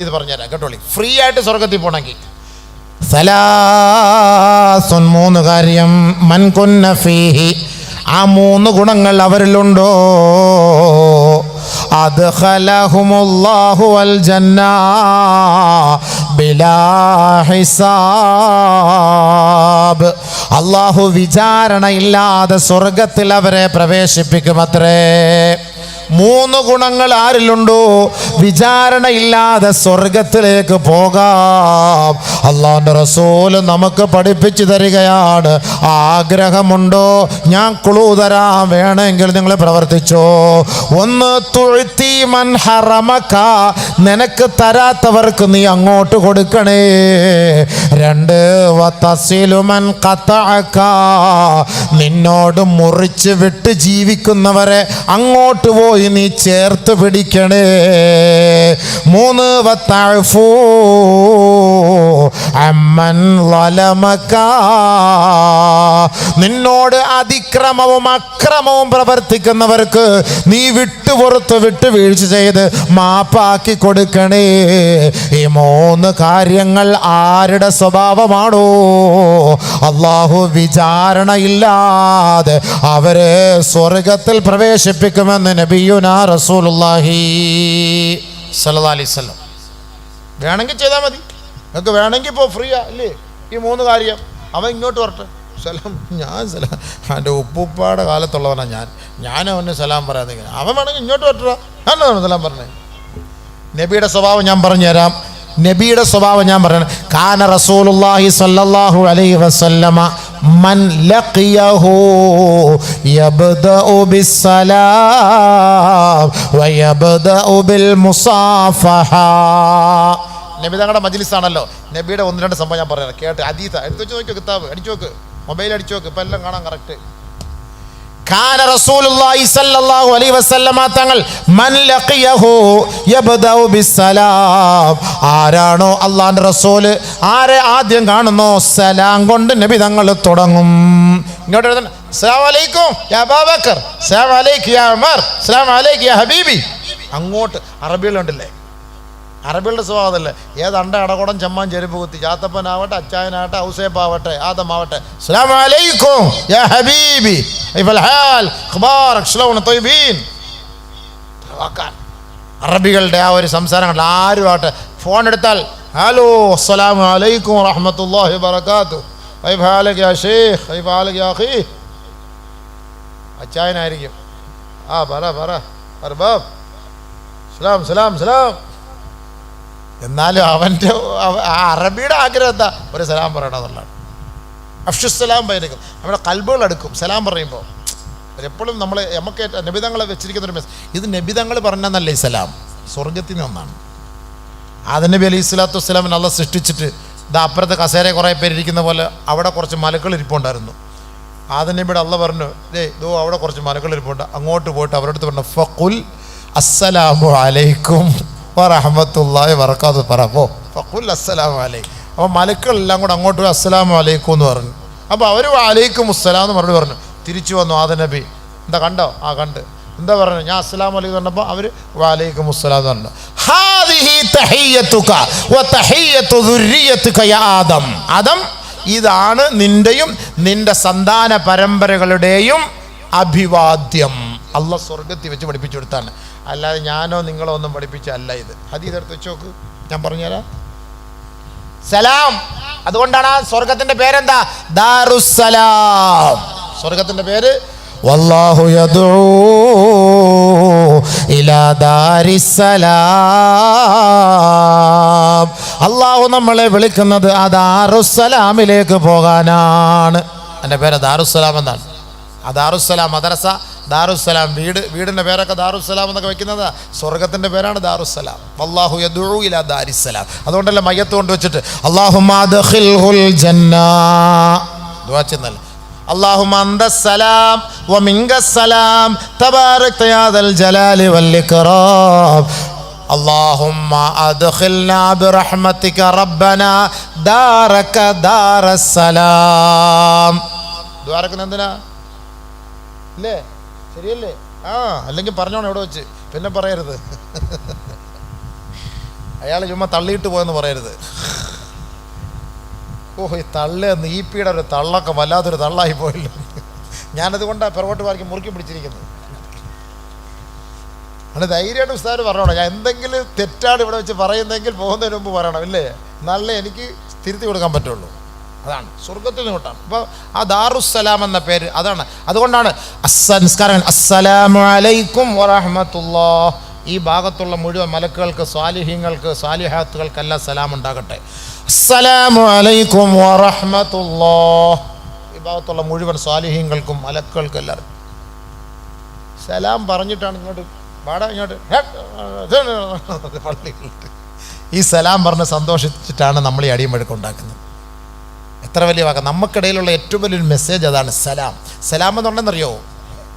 ഇത് പറഞ്ഞുതരാം കേട്ടോളി ഫ്രീ ആയിട്ട് സ്വർഗത്തിൽ പോണെങ്കിൽ സലാസുൻ മൂന്ന് കാര്യം. മൻ ഫീഹി. ആ മൂന്ന് ഗുണങ്ങൾ അവരിലുണ്ടോ? അദ്ഖലഹുമുല്ലാഹു അൽ ജന്ന ഹിസാബ്. അള്ളാഹു വിചാരണയില്ലാതെ സ്വർഗത്തിൽ അവരെ പ്രവേശിപ്പിക്കുമത്രേ മൂന്ന് ഗുണങ്ങൾ ആരിലുണ്ടോ? വിചാരണയില്ലാതെ സ്വർഗത്തിലേക്ക് പോകാം. അള്ളാന്റെ റസൂൽ നമുക്ക് പഠിപ്പിച്ചു തരികയാണ്. ആഗ്രഹമുണ്ടോ? ഞാൻ ക്ലൂ തരാം. വേണമെങ്കിൽ നിങ്ങൾ പ്രവർത്തിച്ചോ. ഒന്ന് തുഴുത്തി മൻ ഹറമക്ക നിനക്ക് തരാത്തവർക്ക് നീ അങ്ങോട്ട് കൊടുക്കണേ. രണ്ട് വത്തസിലുമൻ കത്തഅക്ക നിന്നോട് മുറിച്ച് വിട്ട് ജീവിക്കുന്നവരെ അങ്ങോട്ട് പോയി നീ ചേർത്ത് പിടിക്കണേ. മൂന്ന് വത്തഅഫു അമ്മൻ ലലമക്ക നിന്നോട് അതിക്രമവും അക്രമവും പ്രവർത്തിക്കുന്നവർക്ക് നീ വിട്ടുപുറത്ത് വിട്ട് വീഴ്ച ചെയ്ത് മാപ്പാക്കി കൊടുക്കണേ. ഈ മൂന്ന് കാര്യങ്ങൾ ആരുടെ സ്വഭാവമാണോ? അള്ളാഹു വിചാരണയില്ലാതെ അവരെ സ്വർഗത്തിൽ പ്രവേശിപ്പിക്കുമെന്ന് നബിയുന റസൂലുള്ളാഹി സല്ലല്ലാഹു അലൈഹി വസല്ലം. വേണമെങ്കിൽ ചെയ്താൽ മതി. നിങ്ങൾക്ക് വേണമെങ്കിൽ ഇപ്പോൾ ഫ്രീയാ അല്ലേ ഈ മൂന്ന് കാര്യം. അവൻ ഇങ്ങോട്ട് വരട്ടെ. സലാം. ഞാൻ സലാം എന്റെ ഉപ്പുപ്പാടെ കാലത്തുള്ളവനാണ് ഞാൻ. ഞാൻ അവന് സലാം പറയാതെ. അവൻ വേണമെങ്കിൽ ഇങ്ങോട്ട് വരട്ടാ നല്ലതാണ് സലാം പറഞ്ഞേ. നബിയുടെ സ്വഭാവം ഞാൻ പറഞ്ഞുതരാം നബിയുടെ സ്വഭാവം ഞാൻ പറയണം. കാന റസൂലുള്ളാഹി സ്വല്ലല്ലാഹു അലൈഹി വസല്ലമ മൻ ലഖിയഹു യബ്ദഉ ബിസ്സലാം ബിൽ മുസാഫഹ. നബിയുടെ ഒന്ന് രണ്ട് സംഭവം ഞാൻ പറയാം. കേട്ട് അതീത എടുത്തു വെച്ച് നോക്കിയോ കിതാബ്. അടിച്ചു നോക്ക്. മൊബൈൽ അടിച്ചു നോക്ക്. ഇപ്പം എല്ലാം കാണാൻ കറക്റ്റ് കാന റസൂലുള്ളാഹി സ്വല്ലല്ലാഹു അലൈഹി വസല്ലമ തങ്ങൾ മൻ ലഖിയഹു യബ്ദഉ ബിസ്സലാം. ആരാണോ അള്ളാഹുവിന്റെ റസൂൽ ആരെ ആദ്യം കാണുന്നോ? സലാം കൊണ്ട് നബി തങ്ങൾ തുടങ്ങും. ഇങ്ങോട്ട് എഴുതണം. അസ്സലാമു അലൈക്കും യാ അബൂബക്കർ. അസ്സലാമു അലൈക്കും യാ ഉമർ. അസ്സലാമു അലൈക്കും യാ ഹബീബി. അങ്ങോട്ട് അറബികളുണ്ടല്ലേ? അറബികളുടെ സ്വഭാവമല്ലേ ഏത് അണ്ട അടകുടം ചെമ്മാൻ ചെരുപ്പ് കുത്തി. ചാത്തപ്പനാവട്ടെ അച്ചായനാവട്ടെ ഔസേപ്പാവട്ടെ ആദമാവട്ടെ. അലൈക്കും അറബികളുടെ ആ ഒരു സംസാരങ്ങൾ കണ്ട ആരും ഫോൺ എടുത്താൽ ഹലോ അസ്സലാമു അലൈക്കും വറഹ്മത്തുള്ളാഹി വബറകാത്തു അച്ചായനായിരിക്കും. ആ പറ പറ. അർബാബ്. സലാം സലാം സലാം എന്നാലും അവന്റെ ആ അറബിയുടെ ആഗ്രഹം എന്താ? ഒരു സലാം പറയണം എന്നുള്ളതാണ്. അഫ്ഷുസലാം പറയുന്നത് നമ്മുടെ കൽബുകൾ അടുക്കും. സലാം പറയുമ്പോൾ എപ്പോഴും നമ്മൾ നമുക്ക് നബിതങ്ങളെ വെച്ചിരിക്കുന്ന ഒരു മെസ്സേജ് ഇത് നബിതങ്ങൾ പറഞ്ഞെന്നല്ല ഈ സലാം. സ്വർഗത്തിൽ നിന്ന് ഒന്നാണ് ആദം നബി അലൈഹി സ്വലാത്തു വസ്സലാമിന് അള്ള സൃഷ്ടിച്ചിട്ട് ഇതാ അപ്പുറത്ത് കസേര കുറേ പേരിരിക്കുന്ന പോലെ അവിടെ കുറച്ച് മലക്കൾ ഇരിപ്പുണ്ടായിരുന്നു. ആദം നബിയുടെ അള്ള പറഞ്ഞു ദേ ഇതോ അവിടെ കുറച്ച് മലക്കൾ ഇരിപ്പുണ്ട്. അങ്ങോട്ട് പോയിട്ട് അവരുടെ അടുത്ത് പറഞ്ഞു ഫക്കുൽ അസ്സലാമു അലൈക്കും. വറഹമത്തുള്ളാഹി വറക്കാത്ത് പറ പോ. ഫക്കുൽ അസ്സലാമു അലൈക്കും അപ്പോൾ മലക്കളെല്ലാം കൂടെ അങ്ങോട്ട് പോയി അസ്സലാമു അലൈക്കും എന്ന് പറഞ്ഞു അപ്പോൾ അവർ അലൈക്കും അസ്സലാം എന്ന് മറുപടി പറഞ്ഞു. തിരിച്ചു വന്നു ആദ നബി. എന്താ കണ്ടോ? ആ കണ്ട്. എന്താ പറഞ്ഞു? ഞാൻ അസ്സലാം വലൈക്കും പറഞ്ഞപ്പോൾ അവർ വാലൈക്കും അസ്സലാം എന്ന് പറഞ്ഞു. ഹാദിഹി തഹിയ്യത്തുക വ തഹിയ്യത്തു ദുർരിയത്തുക യാ ആദം. ആദം ഇതാണ് നിന്റെയും നിന്റെ സന്താന പരമ്പരകളുടെയും അഭിവാദ്യം. അല്ല സ്വർഗത്തിൽ വെച്ച് പഠിപ്പിച്ചു കൊടുത്താണ്. അല്ലാതെ ഞാനോ നിങ്ങളോ ഒന്നും പഠിപ്പിച്ചല്ല ഇത്. ഹദീസ് എടുത്ത് വെച്ച് നോക്ക്. ഞാൻ പറഞ്ഞുതരാം. സലാം. അതുകൊണ്ടാണ് സ്വർഗത്തിന്റെ പേരെന്താ? ദാറുസലാം സ്വർഗത്തിന്റെ പേര്? വല്ലാഹു ഇലാ അള്ളാഹു നമ്മളെ വിളിക്കുന്നത് ആ ദാറുസലാമിലേക്ക് പോകാനാണ്. എന്റെ പേര് ദാറുസലാം എന്നാണ്. ആ ദാറുസലാം മദ്രസ ദാറുസലാം വീട് വീടിൻ്റെ പേരൊക്കെ ദാറുസലാം എന്നൊക്കെ വെക്കുന്നത് സ്വർഗത്തിൻ്റെ പേരാണ് ദാറുസലാം അള്ളാഹു യദുഉ ഇലാ ദാരിസലാം അതുകൊണ്ടല്ലേ മയ്യത്ത് കൊണ്ട് വെച്ചിട്ട് اللهم أدخله الجنة ദുആ ചെയ്യുന്നല്ലേ اللهم أنت السلام ومنك السلام تبارك يا ذا الجلال والإكرام اللهم أدخلنا برحمتك ربنا دارك دار السلام ദ്വാരക്കുന്ന എന്തിനാ ഇല്ലേ ശരിയല്ലേ? ആ അല്ലെങ്കിൽ പറഞ്ഞോണം എവിടെ വെച്ച്. പിന്നെ പറയരുത്. അയാൾ ചുമ്മാ തള്ളിയിട്ട് പോയെന്ന് പറയരുത്. ഓഹ് ഈ തള്ള നീപ്പിയുടെ ഒരു തള്ളൊക്കെ വല്ലാത്തൊരു തള്ളായി പോയല്ലോ. ഞാനതുകൊണ്ടാണ് പിറകോട്ട് വാർക്കി മുറുക്കി പിടിച്ചിരിക്കുന്നത്. അങ്ങനെ ധൈര്യമായിട്ട് ഉസ്താദ് പറഞ്ഞോണം. ഞാൻ എന്തെങ്കിലും തെറ്റാണ് ഇവിടെ വെച്ച് പറയുന്നെങ്കിൽ പോകുന്നതിന് മുമ്പ് പറയണം ഇല്ലേ? നല്ല എനിക്ക് തിരുത്തി കൊടുക്കാൻ പറ്റുള്ളൂ. അതാണ് സ്വർഗത്തിൽ നിന്നോട്ടാണ് അപ്പോൾ ആ ദാറുസ്സലാം എന്ന പേര് അതാണ് അതുകൊണ്ടാണ് അസ്സംസ്കാരം അസ്സലാമു അലൈക്കും ഈ ഭാഗത്തുള്ള മുഴുവൻ മലക്കുകൾക്ക് സ്വാലിഹ്യങ്ങൾക്ക് സ്വാലിഹാത്തുകൾക്കെല്ലാം സലാം ഉണ്ടാകട്ടെ അസ്സലാമു അലൈക്കും ഈ ഭാഗത്തുള്ള മുഴുവൻ സ്വാലിഹ്യങ്ങൾക്കും മലക്കുകൾക്കും എല്ലാവർക്കും സലാം പറഞ്ഞിട്ടാണ് ഇങ്ങോട്ട് പാടാ ഇങ്ങോട്ട് ഈ സലാം പറഞ്ഞ് സന്തോഷിച്ചിട്ടാണ് നമ്മൾ ഈ അടിയും വഴക്കം ഉണ്ടാക്കുന്നത് എത്ര വലിയ വാക്ക നമുക്കിടയിലുള്ള ഏറ്റവും വലിയൊരു മെസ്സേജ് അതാണ് സലാം. സലാം എന്നുണ്ടെന്നറിയോ?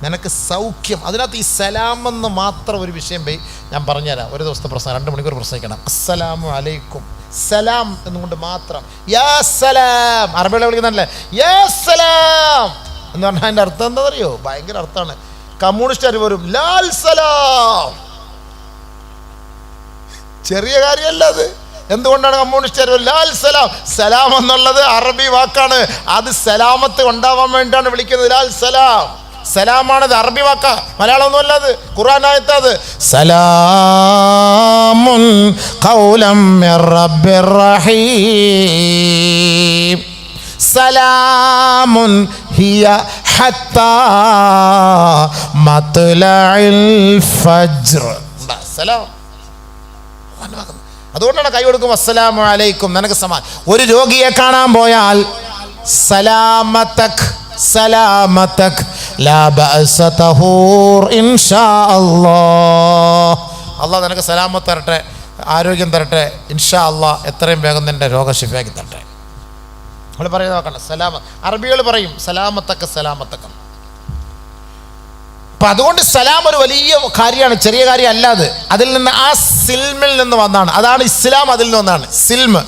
നിനക്ക് സൗഖ്യം. അതിനകത്ത് ഈ സലാം എന്ന് മാത്രം ഒരു വിഷയം പോയി. ഞാൻ പറഞ്ഞുതരാം. ഒരു ദിവസത്തെ പ്രശ്നം രണ്ട് മണിക്കൂർ പ്രസംഗിക്കണം. അസ്സലാമു അലൈക്കും. സലാം എന്നുകൊണ്ട് മാത്രം. യാ സലാം. അറബികളെ വിളിക്കുന്നല്ലേ യാ സലാം. എന്ന് പറഞ്ഞാൽ അതിന്റെ അർത്ഥം എന്താണെന്നറിയോ? ഭയങ്കര അർത്ഥമാണ്. കമ്മ്യൂണിസ്റ്റുകാർ വരും? ലാൽ സലാം. ചെറിയ കാര്യമല്ല അത്. എന്തുകൊണ്ടാണ് കമ്മ്യൂണിസ്റ്റുകാർ ലാൽ സലാം? സലാം എന്നുള്ളത് അറബി വാക്കാണ്. അത് സലാമത്ത് ഉണ്ടാവാൻ വേണ്ടിയാണ് വിളിക്കുന്നത് ലാൽ സലാം. സലാമാണത് അറബി വാക്ക. അത്. സലാമുൻ ഖൗലം മിർ റബ്ബിർ റഹീം. സലാമുൻ ഹിയ ഹത്താ മത്ലഇൽ ഫജ്ർ. സലാം. അതുകൊണ്ടാണ് കൈ കൊടുക്കും അസ്സലാമു അലൈക്കും നിനക്ക് സമാൻ ഒരു രോഗിയെ കാണാൻ പോയാൽ ഇൻഷാ അല്ലാഹ്. അള്ളാഹ് നിനക്ക് സലാമത്ത് തരട്ടെ ആരോഗ്യം തരട്ടെ ഇൻഷാ അള്ളാ എത്രയും വേഗം നിന്റെ രോഗശിഫയാക്കി തരട്ടെ. നമ്മൾ പറയുന്നത് നോക്കണ്ട സലാമ അറബികൾ പറയും സലാമത്തക്ക സലാമത്തക്കം അപ്പൊ അതുകൊണ്ട് സലാം ഒരു വലിയ കാര്യമാണ് ചെറിയ കാര്യം അല്ലാതെ അതിൽ നിന്ന് ആ സിൽമിൽ നിന്ന് വന്നാണ് അതാണ് ഇസ്ലാം അതിൽ നിന്ന് വന്നാണ് സിൽമ്.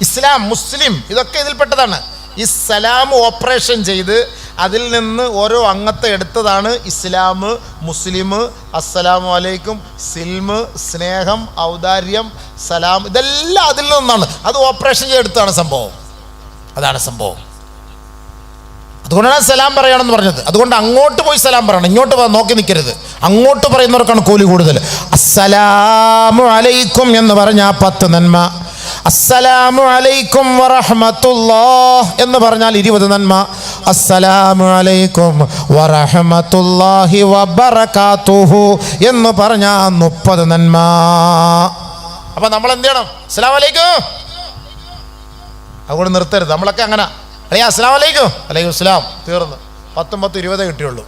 ഇസ്ലാം മുസ്ലിം ഇതൊക്കെ ഇതിൽപ്പെട്ടതാണ് ഈ സലാം ഓപ്പറേഷൻ ചെയ്ത് അതിൽ നിന്ന് ഓരോ അംഗത്തെ എടുത്തതാണ് ഇസ്ലാം മുസ്ലിം അസ്സലാമു അലൈക്കും സിൽമ് സ്നേഹം ഔദാര്യം സലാം ഇതെല്ലാം അതിൽ നിന്നാണ് അത് ഓപ്പറേഷൻ ചെയ്തെടുത്താണ് സംഭവം. അതാണ് സംഭവം. അതുകൊണ്ടാണ് സലാം പറയണമെന്ന് പറഞ്ഞത്. അതുകൊണ്ട് അങ്ങോട്ട് പോയി സലാം പറയണം. ഇങ്ങോട്ട് നോക്കി നിൽക്കരുത്. അങ്ങോട്ട് പറയുന്നവർക്കാണ് കൂലി കൂടുതൽ. അസ്സലാമു അലൈക്കും എന്ന് പറഞ്ഞ ആ പത്ത് നന്മ. അസ്സലാമു അലൈക്കും വറഹമത്തുല്ലാ എന്ന് പറഞ്ഞാൽ ഇരുപത് നന്മ. അസ്സലാമു അലൈക്കും വറഹമത്തുല്ലാഹി വബറകാതുഹു എന്ന് പറഞ്ഞാൽ മുപ്പത് നന്മ. അപ്പൊ നമ്മൾ എന്ത് ചെയ്യണം അസ്സലാമലൈക്കും അതുകൊണ്ട് നിർത്തരുത്. നമ്മളൊക്കെ അങ്ങനെ. അയ്യാ അസ്സലാം വലൈക്കും അലൈക്കും ഇസ്ലാം തീർന്നു. പത്തും പത്തും ഇരുപതേ കിട്ടിയുള്ളൂ.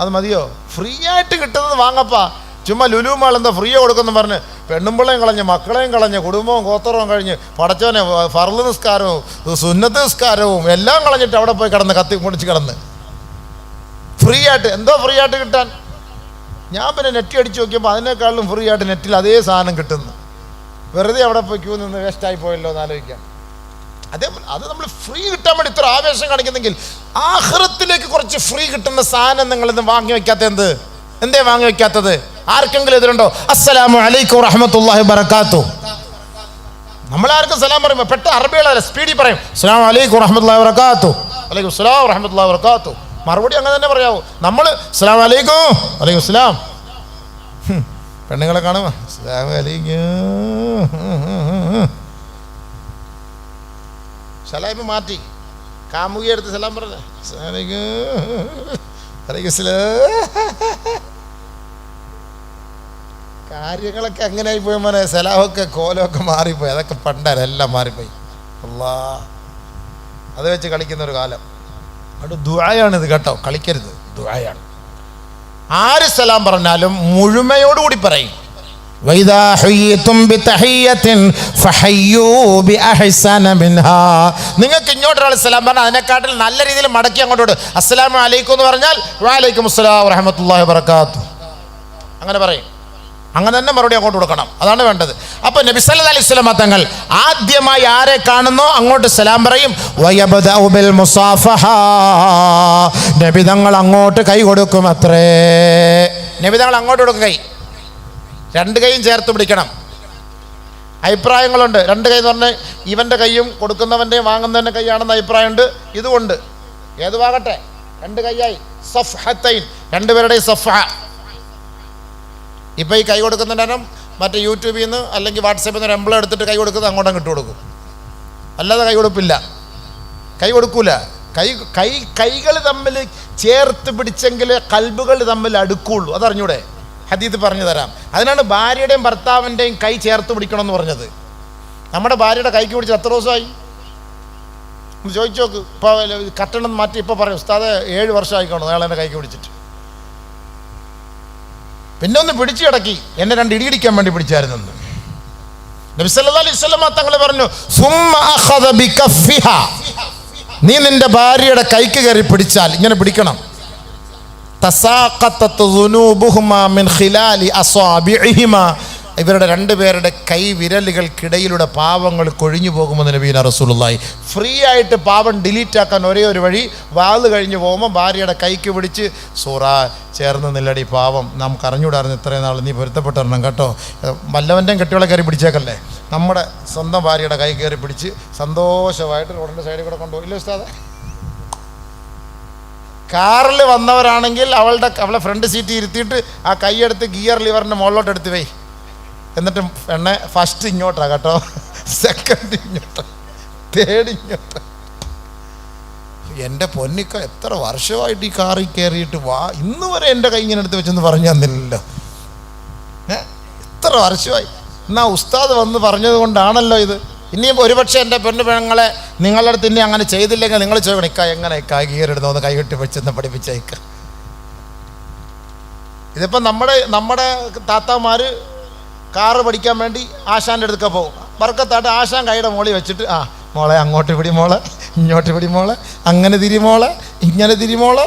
അത് മതിയോ? ഫ്രീ ആയിട്ട് കിട്ടുന്നത് വാങ്ങപ്പാ. ചുമ്മാ ലുലു എന്താ ഫ്രീ കൊടുക്കുന്നു പറഞ്ഞ് പെണ്ണുമ്പിളയും കളഞ്ഞ് മക്കളെയും കളഞ്ഞ് കുടുംബവും കോത്തറവും കഴിഞ്ഞ് പടച്ചവനെ ഫർൾ നിസ്കാരവും സുന്നത്ത് നിസ്കാരവും എല്ലാം കളഞ്ഞിട്ട് അവിടെ പോയി കിടന്ന് കത്തി പൊടിച്ച് കിടന്ന്. ഫ്രീ ആയിട്ട്. എന്തോ ഫ്രീ ആയിട്ട് കിട്ടാൻ? ഞാൻ പിന്നെ നെറ്റ് അടിച്ച് നോക്കിയപ്പോൾ അതിനേക്കാളും ഫ്രീ ആയിട്ട് നെറ്റിൽ അതേ സാധനം കിട്ടുന്നു. വെറുതെ അവിടെ പോയി ക്യൂ നിന്ന് വേസ്റ്റായി പോയല്ലോ എന്ന് ആലോചിക്കാം. അതേ അത് നമ്മൾ ഫ്രീ കിട്ടാൻ വേണ്ടി ഇത്ര ആവേശം കാണിക്കുന്നെങ്കിൽ ആഹ്റത്തിലേക്ക് കുറച്ച് ഫ്രീ കിട്ടുന്ന സാധനം നിങ്ങൾ ഇന്ന് വാങ്ങി വെക്കാത്ത എന്ത്? എന്തേ വാങ്ങി വെക്കാത്തത്? ആർക്കെങ്കിലും ഇതിലുണ്ടോ? അസ്സലാമു അലൈക്കും റഹ്മത്തുള്ളാഹി ബറകാത്തു നമ്മളാർക്കും സലാം പറയുമ്പോൾ പെട്ട അറബികളല്ല സ്പീഡിൽ പറയും. അസ്സലാം അലൈക്കും റഹ്മത്തുള്ളാഹി വബറകാത്തു. അലൈക്കും അസ്സലാം റഹ്മത്തുള്ളാഹി വബറകാത്തു. മറുപടി അങ്ങനെ തന്നെ പറയാവൂ. നമ്മൾ അസ്സലാം അലൈക്കും അലൈക്കും ഹും, പെണ്ണുങ്ങളെ കാണുമോ? അസ്സലാം വലൈക്കും സലാം മാറ്റി. കാമുകി എടുത്ത് സലാം പറഞ്ഞു. കാര്യങ്ങളൊക്കെ അങ്ങനെ ആയിപ്പോയി മോനെ. സലാമൊക്കെ കോലമൊക്കെ മാറിപ്പോയി. അതൊക്കെ പണ്ടാരെല്ലാം മാറിപ്പോയി. അല്ലാ അത് വെച്ച് കളിക്കുന്ന ഒരു കാലം. അത് ദുആയാണ് ഇത് കേട്ടോ. കളിക്കരുത്. ദുആയാണ്. ആര് സലാം പറഞ്ഞാലും മുഴുമയോടുകൂടി പറയും. നിങ്ങൾക്ക് ഇങ്ങോട്ടൊരാൾ സലാം പറഞ്ഞാൽ അതിനെക്കാട്ടിൽ നല്ല രീതിയിൽ മടക്കി അങ്ങോട്ട് വിടും അസ്സലാമു അലൈക്കും എന്ന് പറഞ്ഞാൽ വഅലൈക്കും അസ്സലാം വറഹ്മത്തുള്ളാഹി വബറകാത്തു. അങ്ങനെ പറയും. അങ്ങനെ തന്നെ മറുപടി അങ്ങോട്ട് കൊടുക്കണം. അതാണ് വേണ്ടത്. അപ്പോൾ നബി സല്ലല്ലാഹു അലൈഹി തങ്ങൾ ആദ്യമായി ആരെ കാണുന്നോ അങ്ങോട്ട് സലാം പറയും. ബിൽ മുസാഫഹ. നബി തങ്ങൾ അങ്ങോട്ട് കൈ കൊടുക്കും അത്രേ. നബി തങ്ങൾ അങ്ങോട്ട് കൊടുക്കും കൈ. രണ്ട് കൈയും ചേർത്ത് പിടിക്കണം. അഭിപ്രായങ്ങളുണ്ട്. രണ്ട് കൈ എന്ന് പറഞ്ഞാൽ ഇവന്റെ കൈയും കൊടുക്കുന്നവന്റെയും വാങ്ങുന്നവന്റെ കൈയാണെന്ന് അഭിപ്രായമുണ്ട്. ഇതുമുണ്ട്. ഏതുവാകട്ടെ രണ്ട് കൈയായി. സഫ് ഹത്തൈൻ രണ്ടുപേരുടെയും സഫ ഇപ്പോൾ ഈ കൈ കൊടുക്കുന്നതിനും മറ്റേ യൂട്യൂബിൽ നിന്ന് അല്ലെങ്കിൽ വാട്സപ്പിൽ നിന്ന് ഒരു എംബ്ലം എടുത്തിട്ട് കൈ കൊടുക്കുന്നത് അങ്ങോട്ടും കിട്ടു കൊടുക്കും. അല്ലാതെ കൈ കൊടുപ്പില്ല. കൈ കൊടുക്കൂല. കൈ കൈ കൈകൾ തമ്മിൽ ചേർത്ത് പിടിച്ചെങ്കിൽ കൽബുകൾ തമ്മിൽ അടുക്കുള്ളൂ. അതറിഞ്ഞൂടെ? ഹദീത്ത് പറഞ്ഞു തരാം. അതിനാണ് ഭാര്യയുടെയും ഭർത്താവിന്റെയും കൈ ചേർത്ത് പിടിക്കണമെന്ന് പറഞ്ഞത്. നമ്മുടെ ഭാര്യയുടെ കൈക്ക് പിടിച്ച് എത്ര ദിവസമായി? ചോദിച്ചു നോക്ക്. ഇപ്പോൾ കട്ടണം മാറ്റി ഇപ്പോൾ പറയും ഉസ്താദ് ഏഴ് വർഷമായി കാണും അയാൾ എന്റെ കൈക്ക് പിടിച്ചിട്ട്. പിന്നെ ഒന്ന് പിടിച്ചു കിടക്കി. എന്നെ രണ്ട് ഇടിയിടിക്കാൻ വേണ്ടി പിടിച്ചായിരുന്നു നബി സല്ലല്ലാഹു അലൈഹി തങ്ങൾ പറഞ്ഞു നീ നിന്റെ ഭാര്യയുടെ കൈക്ക് കയറി പിടിച്ചാൽ ഇങ്ങനെ പിടിക്കണം. ഇവരുടെ രണ്ടുപേരുടെ കൈ വിരലുകൾക്കിടയിലൂടെ പാവങ്ങൾ കൊഴിഞ്ഞു പോകുമെന്ന് നബീന റസൂലുള്ളാഹി. ഫ്രീ ആയിട്ട് പാവം ഡിലീറ്റ് ആക്കാൻ ഒരേ ഒരു വഴി വാത് കഴിഞ്ഞ് പോകുമ്പോൾ ഭാര്യയുടെ കൈക്ക് പിടിച്ച് സൂറ ചേർന്ന് നില്ലടി പാവം നാം അറിഞ്ഞൂടായിരുന്നു ഇത്രയും നാൾ നീ പൊരുത്തപ്പെട്ടിരണം കേട്ടോ. വല്ലവന്റെയും കെട്ടിയോളെ കയറി പിടിച്ചേക്കല്ലേ? നമ്മുടെ സ്വന്തം ഭാര്യയുടെ കൈ കയറി പിടിച്ച് സന്തോഷമായിട്ട് റോഡിന്റെ സൈഡിൽ കൂടെ കൊണ്ടുപോയില്ലേ ഉസ്താദെ? കാറിൽ വന്നവരാണെങ്കിൽ അവളുടെ അവളെ ഫ്രണ്ട് സീറ്റ് ഇരുത്തിയിട്ട് ആ കൈയെടുത്ത് ഗിയർ ലിവറിന്റെ മുകളിലോട്ട് എടുത്ത് വേ എന്നിട്ട് എണ്ണ ഫസ്റ്റ് ഇങ്ങോട്ടാ കേട്ടോ. സെക്കൻഡ് ഇങ്ങോട്ട്. തേർഡ് ഇങ്ങോട്ട്. എന്റെ പൊന്നിക്ക എത്ര വർഷമായിട്ട് ഈ കാറിൽ കയറിയിട്ട് വാ. ഇന്ന് വരെ എന്റെ കൈ ഇങ്ങനെ എടുത്ത് വെച്ചെന്ന് പറഞ്ഞു തന്നില്ലല്ലോ. എത്ര വർഷമായി? എന്നാ ഉസ്താദ് വന്ന് പറഞ്ഞത് കൊണ്ടാണല്ലോ ഇത്. ഇനിയും ഒരുപക്ഷെ എന്റെ പെണ്ണു പെണ്ണുങ്ങളെ നിങ്ങളുടെ അടുത്ത് ഇനി അങ്ങനെ ചെയ്തില്ലെങ്കിൽ നിങ്ങൾ ചോദിക്കണം ഇക്ക എങ്ങനെ ഇക്ക? ഗിയർ ഇടുന്നു ഒന്ന് കൈകെട്ടി വെച്ചെന്ന് പഠിപ്പിച്ചേക്ക. ഇതിപ്പോൾ നമ്മുടെ നമ്മുടെ താത്താമാർ കാറ് പഠിക്കാൻ വേണ്ടി ആശാന്റെ അടുത്തൊക്കെ പോകും. വർക്കത്താട്ട് ആശാൻ കൈയുടെ മോളി വെച്ചിട്ട് ആ മോളെ അങ്ങോട്ട് പിടി മോളെ ഇങ്ങോട്ട് പിടി മോളെ അങ്ങനെ തിരി മോളെ ഇങ്ങനെ തിരി മോളെ.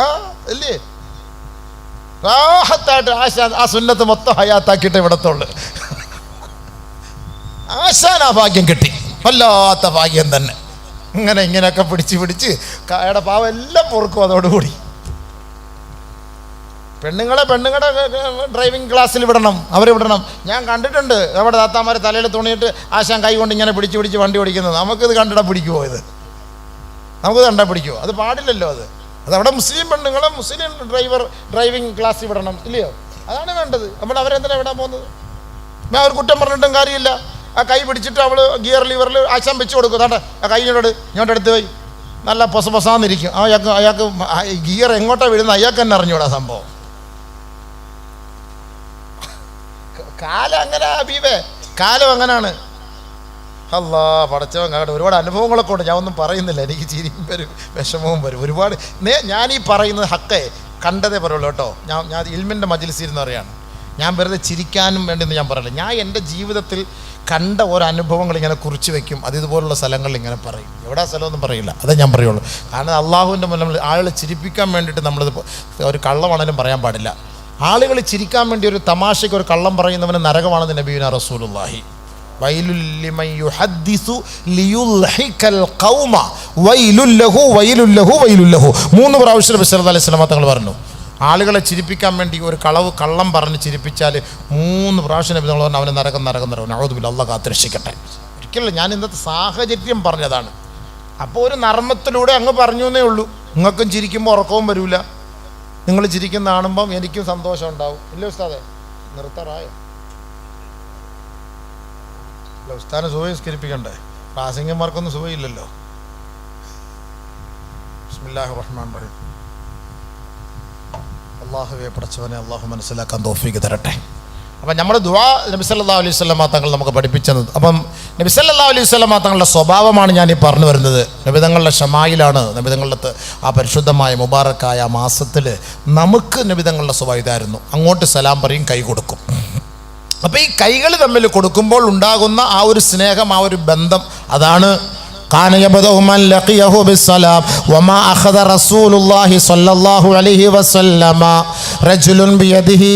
ആ അല്ലേ റാഹത്തായിട്ട് ആശാൻ ആ സുന്നത്ത് മൊത്തം ഹയാത്താക്കിയിട്ട് ഇവിടത്തുള്ളു ആശാൻ ആ ഭാഗ്യം കിട്ടി. വല്ലാത്ത ഭാഗ്യം തന്നെ. ഇങ്ങനെ ഇങ്ങനെയൊക്കെ പിടിച്ച് പിടിച്ച് കായയുടെ പാവം എല്ലാം പൊറുക്കും അതോടുകൂടി. പെണ്ണുങ്ങളെ പെണ്ണുങ്ങളുടെ ഡ്രൈവിംഗ് ക്ലാസ്സിൽ വിടണം. അവർ വിടണം. ഞാൻ കണ്ടിട്ടുണ്ട്. അവിടെ താത്താമാരെ തലയിൽ തുണിയിട്ട് ആശാൻ കൈ കൊണ്ട് ഇങ്ങനെ പിടിച്ച് പിടിച്ച് വണ്ടി ഓടിക്കുന്നത്. നമുക്കിത് കണ്ടിട പിടിക്കുമോ ഇത്? നമുക്കിത് കണ്ടാൽ പിടിക്കുമോ അത് പാടില്ലല്ലോ അത്. അത് അവിടെ മുസ്ലിം പെണ്ണുങ്ങളെ മുസ്ലിം ഡ്രൈവർ ഡ്രൈവിംഗ് ക്ലാസ്സിൽ വിടണം. ഇല്ലയോ? അതാണ് വേണ്ടത്. നമ്മൾ അവരെന്തിനാണ് വിടാൻ പോകുന്നത്? ഞാൻ അവർ കുറ്റം പറഞ്ഞിട്ടും കാര്യമില്ല. ആ കൈ പിടിച്ചിട്ട് അവൾ ഗിയർ ലിവറിൽ ആശം വെച്ച് കൊടുക്കും. താണ്ടെ ആ കൈയിനോട് ഇങ്ങോട്ട് എടുത്ത് പോയി. നല്ല പൊസ പൊസാന്നിരിക്കും അയാൾക്ക് അയാൾക്ക് ഗിയർ എങ്ങോട്ടാണ് വീഴുന്നത്? അയാൾക്ക് തന്നെ അറിഞ്ഞൂടാ സംഭവം. കാലം അങ്ങനെ അബീബേ. കാലം അങ്ങനാണ്. അല്ലാ പടച്ചവൻ കാണട്ടെ ഒരുപാട് അനുഭവങ്ങളൊക്കെ ഉണ്ട്. ഞാൻ ഒന്നും പറയുന്നില്ല. എനിക്ക് ചിരിയും വരും വിഷമവും വരും. ഒരുപാട് ഞാൻ ഈ പറയുന്നത് ഹക്കേ കണ്ടതേ പറയുള്ളൂ കേട്ടോ. ഞാൻ ഞാൻ ഇൽമിന്റെ മജിൽസിരുന്ന് പറയാണ്. ഞാൻ വെറുതെ ചിരിക്കാനും വേണ്ടിയെന്ന് ഞാൻ പറയില്ല. ഞാൻ എന്റെ ജീവിതത്തിൽ കണ്ട ഓരോ അനുഭവങ്ങൾ ഇങ്ങനെ കുറിച്ച് വെക്കും. അത് ഇതുപോലുള്ള സ്ഥലങ്ങളിൽ ഇങ്ങനെ പറയും. എവിടെ സ്ഥലമൊന്നും പറയില്ല. അതേ ഞാൻ പറയുള്ളൂ. കാരണം അള്ളാഹുവിന്റെ മുന്നിൽ ആളുകളെ ചിരിപ്പിക്കാൻ വേണ്ടിയിട്ട് നമ്മളിത് ഒരു കള്ളമാണേലും പറയാൻ പാടില്ല. ആളുകൾ ചിരിക്കാൻ വേണ്ടി ഒരു തമാശയ്ക്ക് ഒരു കള്ളം പറയുന്നവന് നരകമാണെന്ന് നബീന റസൂലുല്ലാഹി മൂന്ന് പ്രാവശ്യം സല്ലല്ലാഹു അലൈഹി തങ്ങൾ പറഞ്ഞു. ആളുകളെ ചിരിപ്പിക്കാൻ വേണ്ടി ഒരു കളവ് കള്ളം പറഞ്ഞ് ചിരിപ്പിച്ചാൽ മൂന്ന് പ്രാവശ്യം നബി തങ്ങൾ പറഞ്ഞു അവനെ നരകം നരകം നരകം. നഴുതുമില്ല അള്ള കാത്തിരക്ഷിക്കട്ടെ. ഒരിക്കലും ഞാൻ ഇന്നത്തെ സാഹചര്യം പറഞ്ഞതാണ്. അപ്പോൾ ഒരു നർമ്മത്തിലൂടെ അങ്ങ് പറഞ്ഞു എന്നേ ഉള്ളൂ. നിങ്ങൾക്കും ചിരിക്കുമ്പോൾ ഉറക്കവും വരില്ല നിങ്ങൾ ചിരിക്കുന്ന കാണുമ്പം എനിക്കും സന്തോഷം ഉണ്ടാവും. ഇല്ല ഉസ്താദെ? നിർത്തറായോ? ഇല്ല സുഖം സ്കരിപ്പിക്കണ്ടേ പ്രാസംഗന്മാർക്കൊന്നും സുഖമില്ലല്ലോ ബിസ്മില്ലാഹി റഹ്മാൻ റഹീം. അള്ളാഹുവെ പഠിച്ചവനെ അള്ളാഹു മനസ്സിലാക്കാൻ തോഫിക്ക് തരട്ടെ. അപ്പം നമ്മൾ ദുവാ നബി സല്ലാ അലൈഹി സ്വലമ തങ്ങൾ നമുക്ക് പഠിപ്പിച്ചത്. അപ്പം നബി സല്ലാ അലൈഹി സ്വലമ തങ്ങളുടെ സ്വഭാവമാണ് ഞാൻ ഈ പറഞ്ഞു വരുന്നത്. നബിതങ്ങളുടെ ഷമായിലാണ് നബിതങ്ങളുടെ ആ പരിശുദ്ധമായ മുബാറക്കായ മാസത്തിൽ നമുക്ക് നബിതങ്ങളുടെ സ്വഭാവം ഇതായിരുന്നു. അങ്ങോട്ട് സലാം പറയും കൈ കൊടുക്കും. അപ്പോൾ ഈ കൈകൾ തമ്മിൽ കൊടുക്കുമ്പോൾ ഉണ്ടാകുന്ന ആ ഒരു സ്നേഹം ആ ഒരു ബന്ധം അതാണ് كان يبدأ من لقيه بالسلام وما أخذ رسول الله صلى الله عليه وسلم റജുലുൻ ബിയദിഹി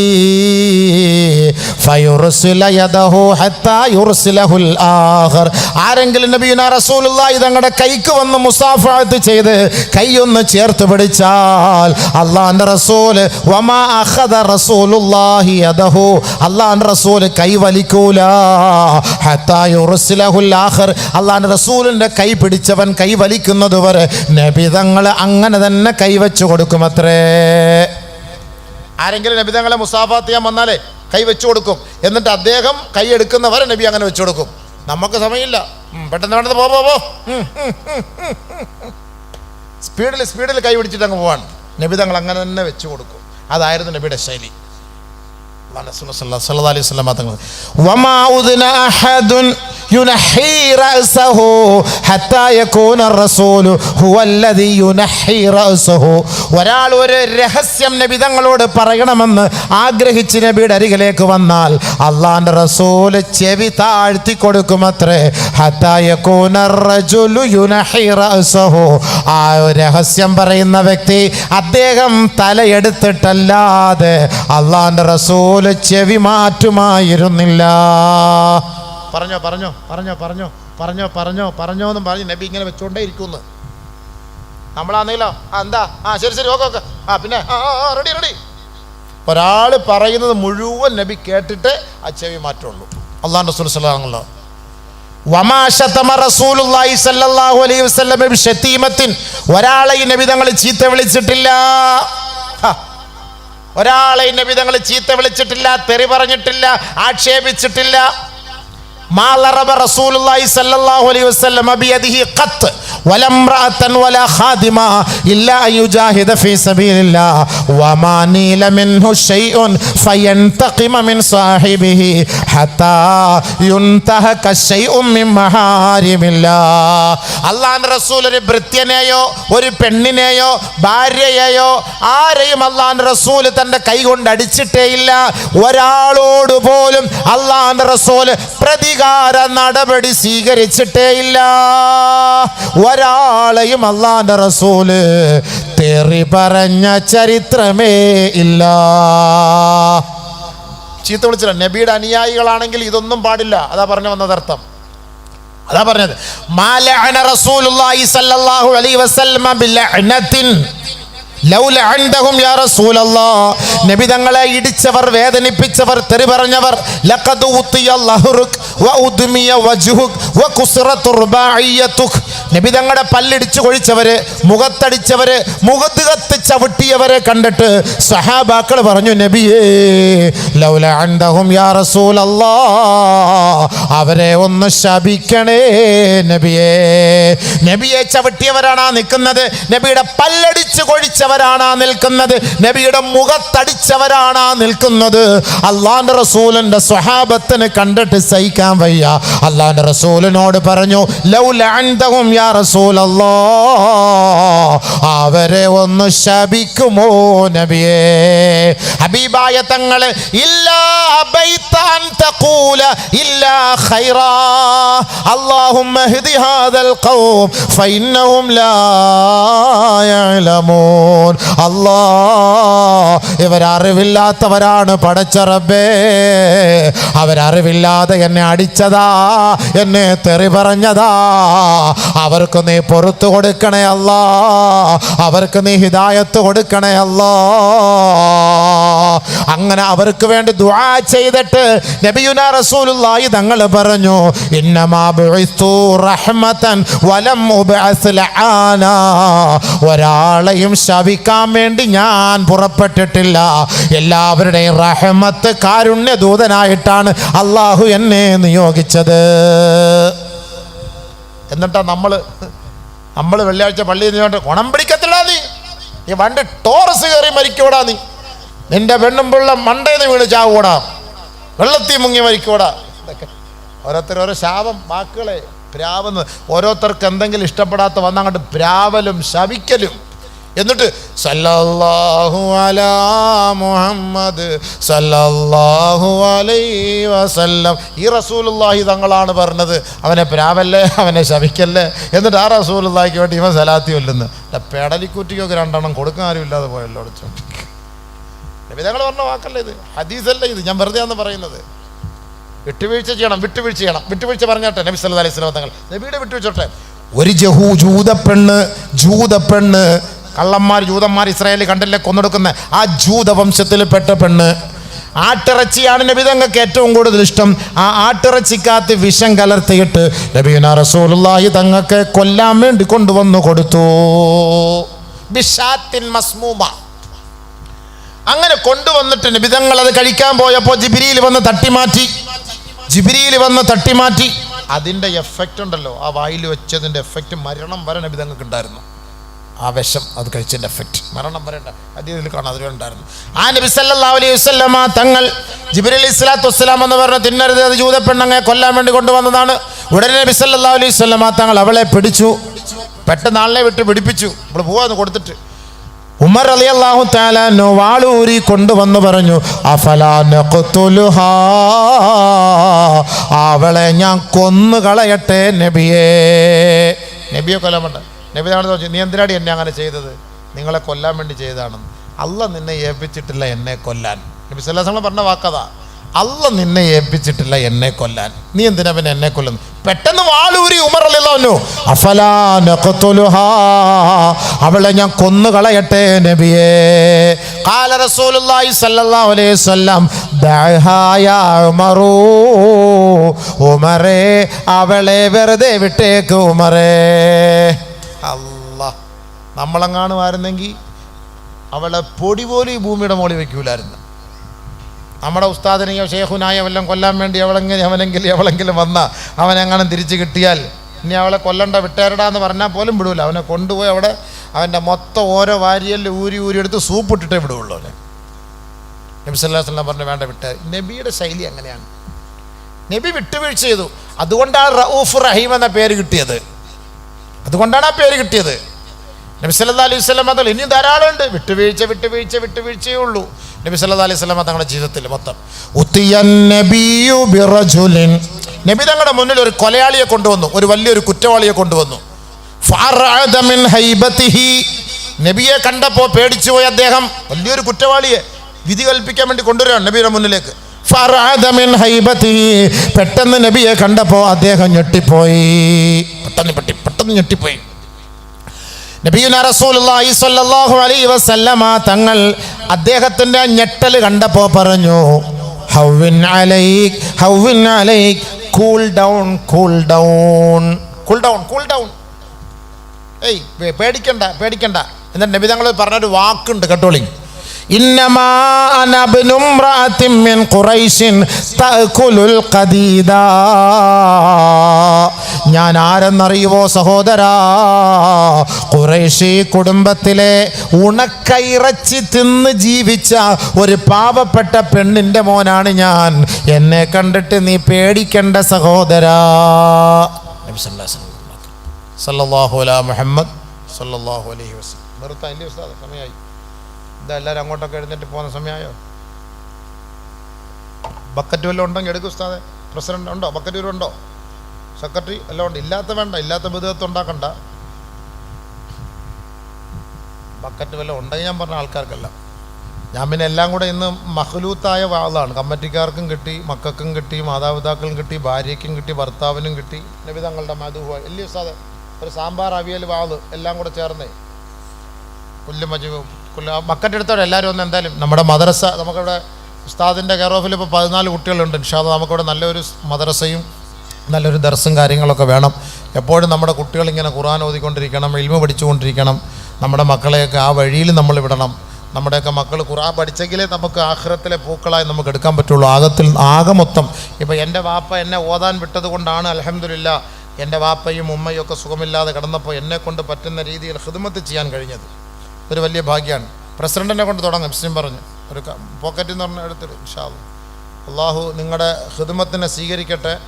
ഫയുർസില യദഹു ഹത്താ യുർസിലഹുൽ ആഖർ ആരെങ്കിലും നബിയുന റസൂലുള്ളാഹി തങ്ങളുടെ കൈക്ക് വന്ന് മുസാഫഹത്ത് ചെയ്ത് കൈയൊന്ന് ചേർത്ത് പിടിച്ചാൽ അള്ളാഹിന്റെ റസൂല് വമാ അഖദ റസൂലുള്ളാഹി യദഹു അള്ളാഹിന്റെ റസൂല് കൈ വലിക്കൂല ഹത്താ യുർസിലഹുൽ ആഖർ അള്ളാഹിന്റെ റസൂലിന്റെ കൈ കൈ പിടിച്ചവൻ കൈ വലിക്കുന്നതുവരെ നബിതങ്ങൾ അങ്ങനെ തന്നെ കൈവച്ചു കൊടുക്കുമത്രേ. ആരെങ്കിലും നബിതങ്ങളെ മുസാഫാത്ത് ചെയ്യാൻ വന്നാലേ കൈ വെച്ചു കൊടുക്കും. എന്നിട്ട് അദ്ദേഹം കൈ എടുക്കുന്നവരെ നബി അങ്ങനെ വെച്ചു കൊടുക്കും. നമുക്ക് സമയമില്ല. പെട്ടെന്ന് വേണ്ടത് പോ പോ സ്പീഡിൽ സ്പീഡിൽ കൈ പിടിച്ചിട്ട് അങ്ങ് പോവാണ്. നബി തങ്ങൾ അങ്ങനെ തന്നെ വെച്ചു കൊടുക്കും. അതായിരുന്നു നബിയുടെ ശൈലി. അലൈഹി സ്വലം ينحي رأسه حتى يكون الرسول هو الذي ينحي رأسه ഒരാൾ ഒരു രഹസ്യം നബി തങ്ങളോട് പറയണമെന്ന് ആഗ്രഹിച്ച് നബിയുടെ അരികിലേക്ക് വന്നാൽ അള്ളാന്റെ റസൂല് ചെവി താഴ്ത്തി കൊടുക്കുമത്രേ حتى يكون الرجل ينحي رأسه ആ ഒരു രഹസ്യം പറയുന്ന വ്യക്തി അദ്ദേഹം തലയെടുത്തിട്ടല്ലാതെ അള്ളാന്റെ റസൂല് ചെവി മാറ്റുമായിരുന്നില്ല പറഞ്ഞോ പറഞ്ഞോ പറഞ്ഞോ പറഞ്ഞോ പറഞ്ഞോ പറഞ്ഞോ പറഞ്ഞോ എന്നും പറഞ്ഞ് നബി ഇങ്ങനെ വെച്ചുകൊണ്ടേ ഇരിക്കുന്നു നമ്മളാണെങ്കിലോ ആ എന്താ? ആ ശരി ശരി ഓക്കെ ഓക്കെ. ആ പിന്നെ ആ റെഡി റെഡി ഒരാൾ പറയുന്നത് മുഴുവൻ നബി കേട്ടിട്ട് ആ ചെവി മാറ്റുള്ളൂ. അള്ളാഹ് റസൂൽ ബിശതീമത്തിൻ ഒരാളെ നബി തങ്ങൾ ചീത്ത വിളിച്ചിട്ടില്ല. ഒരാളെ നബി തങ്ങൾ ചീത്ത വിളിച്ചിട്ടില്ല തെറി പറഞ്ഞിട്ടില്ല ആക്ഷേപിച്ചിട്ടില്ല. ما ضرب رسول الله صلى الله عليه وسلم بيده قط. അള്ളാൻ ഒരു ഭൃത്യനെയോ ഒരു പെണ്ണിനെയോ ഭാര്യയെയോ ആരെയും അള്ളാൻ റസൂൽ തന്റെ കൈ കൊണ്ട് അടിച്ചിട്ടേയില്ല ഒരാളോട് പോലും അള്ളാൻ റസൂൽ പ്രതികാര നടപടി സ്വീകരിച്ചിട്ടേയില്ല ഒരാളെയും അള്ളാന്റെ റസൂൽ തെറി പറഞ്ഞ ചരിത്രമേ ഇല്ല. ചീത്ത വിളിച്ചില്ല. നബിയുടെ അനുയായികളാണെങ്കിൽ ഇതൊന്നും പാടില്ല. അതാ പറഞ്ഞു വന്നതർത്ഥം. അതാ പറഞ്ഞത്. മാലഅന റസൂലുള്ളാഹി സല്ലല്ലാഹു അലൈഹി വസല്ലമ ബിലഅനത്തിൻ നബി തങ്ങളെ ഇടിച്ചവർ വേദനിപ്പിച്ചവർ തെറി പറഞ്ഞവർ ലഖദ് ഉത്തിയ ലഹ്റുക് വ ഉദ്മിയ വജ്ഹുക് വ കുസ്റത്തു റുബാഇയതുക് നബി തങ്ങളുടെ പല്ലിടിച്ചു കൊഴിച്ചവര് മുഖത്തടിച്ചവര് മുഖത്ത് കത്ത് ചവിട്ടിയവരെ കണ്ടിട്ട് സഹാബാക്കൾ പറഞ്ഞു നബിയേ യാ അവരെ ഒന്ന് ശപിക്കണേ നബിയേ. നബിയെ ചവിട്ടിയവരാണ് നിൽക്കുന്നത് നബിയുടെ പല്ലടിച്ചു കൊഴിച്ചവരാണ് നിൽക്കുന്നത് നബിയുടെ മുഖത്തടിച്ചവരാണ് നിൽക്കുന്നത്. അള്ളാന്റെ റസൂലിന്റെ സ്വഹാബത്തിന് കണ്ടിട്ട് സഹിക്കാൻ വയ്യ. അള്ളാന്റെ റസൂലിനോട് പറഞ്ഞു ലൗല അൻദഹും യാ റസൂലല്ലാ അവരെ ഒന്ന് ശപിക്കുമോ നബിയേ? ഹബീബായ തങ്ങളെ ഇല്ലാ ബൈത്താൻ തഖൂല ഇല്ലാ ഖൈറാ اللهم اهد هذا القوم فإنهم لا يعلمون الله ഇവരറിവില്ലാത്തവരാണ് പടച്ച റബ്ബേ അവരറിവില്ലാതെ എന്നെ അടിച്ചതാ എന്നെ തെറി പറഞ്ഞതാ അവർക്ക് നീ പുറത്തു കൊടുക്കണേ അല്ലാ അവർക്ക് നീ ഹിദായത്ത് കൊടുക്കണേ അല്ലാ അങ്ങനെ അവർക്ക് വേണ്ടി ദുആ ചെയ്തിട്ട് നബിയുന റസൂലുള്ളാഹി തങ്ങൾ പറഞ്ഞു ഇന്നമാ ബുഇസ്തു റഹ്മതൻ വലം ലആന. ഒരാളെയും ശവിക്കാൻ വേണ്ടി ഞാൻ പുറപ്പെട്ടിട്ടില്ല. എല്ലാവരുടെയും റഹ്മത്ത് കാരുണ്യ ദൂതനായിട്ടാണ് അള്ളാഹു എന്നെ നിയോഗിച്ചത്. എന്നിട്ടാ നമ്മൾ നമ്മൾ വെള്ളിയാഴ്ച പള്ളിയിൽ നിന്നുകൊണ്ട് ഗുണം പിടിക്കത്തില്ല നീ. നീ വണ്ടി ടോറസ് കയറി മരിക്കൂടാ നീ. നിന്റെ പെണ്ണും പിള്ള മണ്ടേന്ന് വീണ് ചാവൂടാ. വെള്ളത്തിൽ മുങ്ങി മരിക്കൂടാ. ഇതൊക്കെ ഓരോരുത്തർ ഓരോ ശാപം വാക്കുകളെ പ്രാവെന്ന് ഓരോരുത്തർക്ക് എന്തെങ്കിലും ഇഷ്ടപ്പെടാത്ത വന്നങ്ങോട്ട് പ്രാവലും ശവിക്കലും എന്നിട്ട് സല്ലല്ലാഹു അലാ മുഹമ്മദ് സല്ലല്ലാഹു അലൈ വസല്ലം. ഈ റസൂലുള്ളാഹി തങ്ങളാണ് പറഞ്ഞത് അവനെ പ്രാവല്ലേ അവനെ ശവിക്കല്ലേ എന്നിട്ട് ആ റസൂലുള്ളാഹിക്ക് വേണ്ടി ഇവൻ സലാത്തി കൊല്ലുന്നു പെടലിക്കുറ്റിക്കൊക്കെ രണ്ടെണ്ണം കൊടുക്കാൻ ആരും ഇല്ലാതെ പോയല്ലോ അടച്ചു നബിതങ്ങൾ പറഞ്ഞ വാക്കല്ലേ ഇത്? ഹദീസല്ലേ ഇത്? ഞാൻ വെറുതെ ആണ് പറയുന്നത്. വിട്ടുവീഴ്ച ചെയ്യണം വിട്ടുവീഴ്ച ചെയ്യണം. വിട്ടുവീഴ്ച പറഞ്ഞോട്ടെ നബി സല്ലല്ലാഹു അലൈഹി തങ്ങൾ. നബിയുടെ വിട്ടുവീഴ്ചോട്ടെ ഒരു ജഹൂ ജൂതപ്പെണ്ണ് ജൂതപ്പെണ്ണ് കള്ളന്മാർ ജൂതന്മാർ ഇസ്രായേലിൽ കണ്ടല്ലേ കൊന്നെടുക്കുന്ന ആ ജൂത വംശത്തിൽപ്പെട്ട പെണ്ണ്. ആട്ടിറച്ചിയാണ് നബിതങ്ങൾക്ക് ഏറ്റവും കൂടുതൽ ഇഷ്ടം. ആ ആട്ടിറച്ചിക്കകത്ത് വിഷം കലർത്തിയിട്ട് നബീന റസൂലുള്ളാഹി തങ്ങൾക്ക് കൊല്ലാൻ വേണ്ടി കൊണ്ടുവന്നു കൊടുത്തു. മസ്മൂമ. അങ്ങനെ കൊണ്ടുവന്നിട്ട് നിബിതങ്ങൾ അത് കഴിക്കാൻ പോയപ്പോൾ ജിബിരിയിൽ വന്ന് തട്ടിമാറ്റി. ജിബിരിയിൽ വന്ന് തട്ടിമാറ്റി. അതിന്റെ എഫക്റ്റ് ഉണ്ടല്ലോ. ആ വായിൽ വെച്ചതിന്റെ എഫക്റ്റ് മരണം വരെ നബിതങ്ങൾക്ക് ഉണ്ടായിരുന്നു. ആ വിഷം അത് കഴിച്ചതിന്റെ എഫക്റ്റ് മരണം വരെ അതീതിൽ അതിൽ അതിലും ഉണ്ടായിരുന്നു. ആ നബി സല്ലാ അലൈഹി വസല്ലമ തങ്ങൾ ജിബിരി അലൈഹി സ്വലാത്തു വസ്സലാം എന്ന് പറഞ്ഞ തിന്നരുത് അത് ജൂതപ്പെണ്ണങ്ങെ കൊല്ലാൻ വേണ്ടി കൊണ്ടുവന്നതാണ്. ഉടനെ നബി സല്ലാ അലൈഹി വസല്ലമ തങ്ങൾ അവളെ പിടിച്ചു. പെട്ടെന്ന് ആളിനെ വിട്ട് പിടിപ്പിച്ചു. ഇവിടെ പോവാന്ന് കൊടുത്തിട്ട്. ഉമർ അലി അള്ളാഹു നോ വാളൂരി കൊണ്ടുവന്നു പറഞ്ഞു അഫലാ നഖ്തുലുഹാ? അവളെ ഞാൻ കൊന്നു കളയട്ടെ നബിയേ. നബിയെ കൊല്ലാൻ വേണ്ട. നബി താണെന്ന് ചോദിച്ചു നീ എന്തിനാടി എന്നെ അങ്ങനെ ചെയ്തത്? നിങ്ങളെ കൊല്ലാൻ വേണ്ടി ചെയ്തതാണെന്ന്. അല്ല നിന്നെ ഏൽപ്പിച്ചിട്ടില്ല എന്നെ കൊല്ലാൻ. നബി സല്ലാസ് പറഞ്ഞ വാക്കതാ. അല്ല നിന്നെ ഏൽപ്പിച്ചിട്ടില്ല എന്നെ കൊല്ലാൻ. നീ എന്തിനാ പിന്നെ എന്നെ കൊല്ലുന്നു? പെട്ടെന്ന് വാളൂരി ഉമറല്ലോ അവളെ ഞാൻ കൊന്നു കളയട്ടെ റസൂലുള്ളാഹി അലൈഹി വസല്ലം ദഹയാ ഉമറൂ. അവളെ വെറുതെ വിട്ടേക്ക് ഉമറേ. അല്ല നമ്മളെങ്ങാണുമായിരുന്നെങ്കിൽ അവളെ പൊടി പോലും ഈ ഭൂമിയുടെ മുകളിൽ വെക്കൂലായിരുന്നു. നമ്മുടെ ഉസ്താദിനെയോ ഷേഖുനായോ വല്ലതും കൊല്ലാൻ വേണ്ടി അവളെങ്ങനെ അവനെങ്കിലും അവളെങ്കിലും വന്ന അവനെങ്ങാനും തിരിച്ചു കിട്ടിയാൽ? ഇനി അവളെ കൊല്ലണ്ട വിട്ടേരടാ എന്ന് പറഞ്ഞാൽ പോലും വിടൂല. അവനെ കൊണ്ടുപോയി അവിടെ അവന്റെ മൊത്തം ഓരോ വാരിയലിൽ ഊരി ഊരി എടുത്ത് സൂപ്പ് ഇട്ടിട്ടേ വിടുകയുള്ളൂ അവനെ. നബി വസല്ലം പറഞ്ഞു വേണ്ട വിട്ടേ. നബിയുടെ ശൈലി അങ്ങനെയാണ്. നബി വിട്ടുവീഴ്ച ചെയ്തു. അതുകൊണ്ടാണ് റഊഫ് റഹീം എന്ന പേര് കിട്ടിയത്. അതുകൊണ്ടാണ് ആ പേര് കിട്ടിയത്. നബി സല്ലല്ലാഹു അലൈഹി വസല്ലം തങ്ങൾ ഇനിയും ധാരാളം ഉണ്ട് വിട്ടുവീഴ്ച വിട്ടുവീഴ്ച വിട്ടുവീഴ്ചയേ ഉള്ളൂ. നബി സല്ലാ അലൈഹി സ്വലാമ തങ്ങളുടെ ജീവിതത്തിൽ മൊത്തം നബി തങ്ങളുടെ മുന്നിൽ ഒരു കൊലയാളിയെ കൊണ്ടുവന്നു ഒരു വലിയൊരു കുറ്റവാളിയെ കൊണ്ടുവന്നു. നബിയെ കണ്ടപ്പോൾ പേടിച്ചുപോയി അദ്ദേഹം. വലിയൊരു കുറ്റവാളിയെ വിധി കൽപ്പിക്കാൻ വേണ്ടി കൊണ്ടുവരികയാണ് നബിയുടെ മുന്നിലേക്ക്. പെട്ടെന്ന് നബിയെ കണ്ടപ്പോൾ അദ്ദേഹം ഞെട്ടിപ്പോയി. പെട്ടെന്ന് പെട്ടി പെട്ടെന്ന് ഞെട്ടിപ്പോയി. നബിയുന റസൂലുള്ളാഹി സ്വല്ലല്ലാഹു അലൈഹി വസല്ലമ തങ്ങൾ അദ്ദേഹത്തിന്റെ ഞെട്ടൽ കണ്ടപ്പോൾ പറഞ്ഞു ഹൗവിൻ അലൈക് ഹൗവിൻ അലൈക് cool down cool down. Cool down cool down. ഏയ് പേടിക്കണ്ട പേടിക്കണ്ട. എന്നിട്ട് നബി തങ്ങൾ പറഞ്ഞൊരു വാക്കുണ്ട് കേട്ടോളി. إنما أنا ابن امرأة من قريش تأكل القديدا ഞാൻ ആരെന്നറിയുവോ സഹോദരാ കുറേശി കുടുംബത്തിലെ ഉണക്കയിറച്ചി തിന്ന് ജീവിച്ച ഒരു പാവപ്പെട്ട പെണ്ണിൻ്റെ മോനാണ് ഞാൻ എന്നെ കണ്ടിട്ട് നീ പേടിക്കണ്ട സഹോദരാ നബി സല്ലല്ലാഹു അലൈഹി വസല്ലം സല്ലല്ലാഹു അലാ മുഹമ്മദ് സല്ലല്ലാഹു അലൈഹി വസല്ലം നിർത്താം ഇല്ലേ ഉസ്താദ് സമയമായി എന്താ എല്ലാവരും അങ്ങോട്ടൊക്കെ എഴുന്നേറ്റ് പോകുന്ന സമയമായോ? ബക്കറ്റ് വല്ലതും ഉണ്ടെങ്കിൽ എടുക്കും ഉസ്താദെ. പ്രസിഡന്റ് ഉണ്ടോ? ബക്കറ്റ് വല്ലതും ഉണ്ടോ? സെക്രട്ടറി എല്ലാം ഉണ്ട്? ഇല്ലാത്ത വേണ്ട. ഇല്ലാത്ത ബിധത്ത് ഉണ്ടാക്കണ്ട. ബക്കറ്റ് വല്ലതും ഉണ്ടെങ്കിൽ ഞാൻ പറഞ്ഞ ആൾക്കാർക്കല്ല. ഞാൻ പിന്നെ എല്ലാം കൂടെ ഇന്ന് മഹലൂത്തായ വാളാണ് കമ്മറ്റിക്കാർക്കും കിട്ടി മക്കൾക്കും കിട്ടി മാതാപിതാക്കളും കിട്ടി ഭാര്യയ്ക്കും കിട്ടി ഭർത്താവിനും കിട്ടി. നബി തങ്ങളുടെ മധുവായി വലിയ സാധ ഒരു സാമ്പാർ അവിയൽ വാൾ എല്ലാം കൂടെ ചേർന്നേ. പുല്ലും മജു പുല്ല് ബക്കറ്റ് എടുത്തോടെ എല്ലാവരും ഒന്ന് എന്തായാലും നമ്മുടെ മദ്രസ നമുക്കിവിടെ ഉസ്താദിന്റെ കെയർ ഓഫിൽ ഇപ്പോൾ പതിനാല് കുട്ടികളുണ്ട്. ഇൻഷാദ് നമുക്കിവിടെ നല്ലൊരു മദ്രസയും നല്ലൊരു ദർസും കാര്യങ്ങളൊക്കെ വേണം. എപ്പോഴും നമ്മുടെ കുട്ടികൾ ഇങ്ങനെ ഖുർആൻ ഓതിക്കൊണ്ടിരിക്കണം ഇൽമ പഠിച്ചുകൊണ്ടിരിക്കണം. നമ്മുടെ മക്കളെയൊക്കെ ആ വഴിയിൽ നമ്മൾ വിടണം. നമ്മുടെയൊക്കെ മക്കൾ ഖുറാൻ പഠിച്ചെങ്കിലേ നമുക്ക് ആഹ്റത്തിലെ പൂക്കളായി നമുക്ക് എടുക്കാൻ പറ്റുള്ളൂ. ആകത്തിൽ ആകെ മൊത്തം. ഇപ്പോൾ എന്റെ വാപ്പ എന്നെ ഓതാൻ വിട്ടത് കൊണ്ടാണ് അലഹമില്ല എന്റെ വാപ്പയും ഉമ്മയും ഒക്കെ സുഖമില്ലാതെ കിടന്നപ്പോൾ എന്നെ കൊണ്ട് പറ്റുന്ന രീതിയിൽ ഹിദ്മത്ത് ചെയ്യാൻ കഴിഞ്ഞത്. ഒരു വലിയ ഭാഗ്യമാണ്. പ്രസിഡന്റിനെ കൊണ്ട് തുടങ്ങാം മുസ്ലിം പറഞ്ഞു. ഒരു പോക്കറ്റ് എന്ന് പറഞ്ഞ എടുത്തിട്ട് ഷാ അള്ളാഹു നിങ്ങളുടെ ഹിദ്മത്തിനെ സ്വീകരിക്കട്ടെ.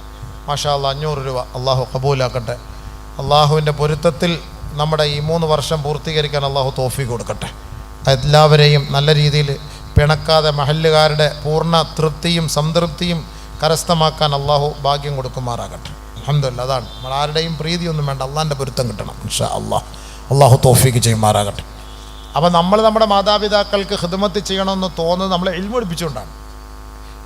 മാഷാ അള്ളാഹ് അഞ്ഞൂറ് രൂപ അള്ളാഹു കബൂലാക്കട്ടെ. അള്ളാഹുവിന്റെ പൊരുത്തത്തിൽ നമ്മുടെ ഈ മൂന്ന് വർഷം പൂർത്തീകരിക്കാൻ അള്ളാഹു തോഫി കൊടുക്കട്ടെ. എല്ലാവരെയും നല്ല രീതിയിൽ പിണക്കാതെ മഹല്ലുകാരുടെ പൂർണ തൃപ്തിയും സംതൃപ്തിയും കരസ്ഥമാക്കാൻ അള്ളാഹു ഭാഗ്യം കൊടുക്കുമാറാകട്ടെ. അഹമ്മദില്ല അതാണ്. നമ്മൾ ആരുടെയും പ്രീതിയൊന്നും വേണ്ട അള്ളാഹിന്റെ പൊരുത്തം കിട്ടണം ഇൻഷാ അള്ളാഹ് അള്ളാഹു തോഫിക്ക് ചെയ്യുമാറാകട്ടെ. അപ്പം നമ്മൾ നമ്മുടെ മാതാപിതാക്കൾക്ക് ഹിദമത്ത് ചെയ്യണമെന്ന് തോന്നുന്നത് നമ്മളെ ഇൽമ പഠിപ്പിച്ചുകൊണ്ടാണ്.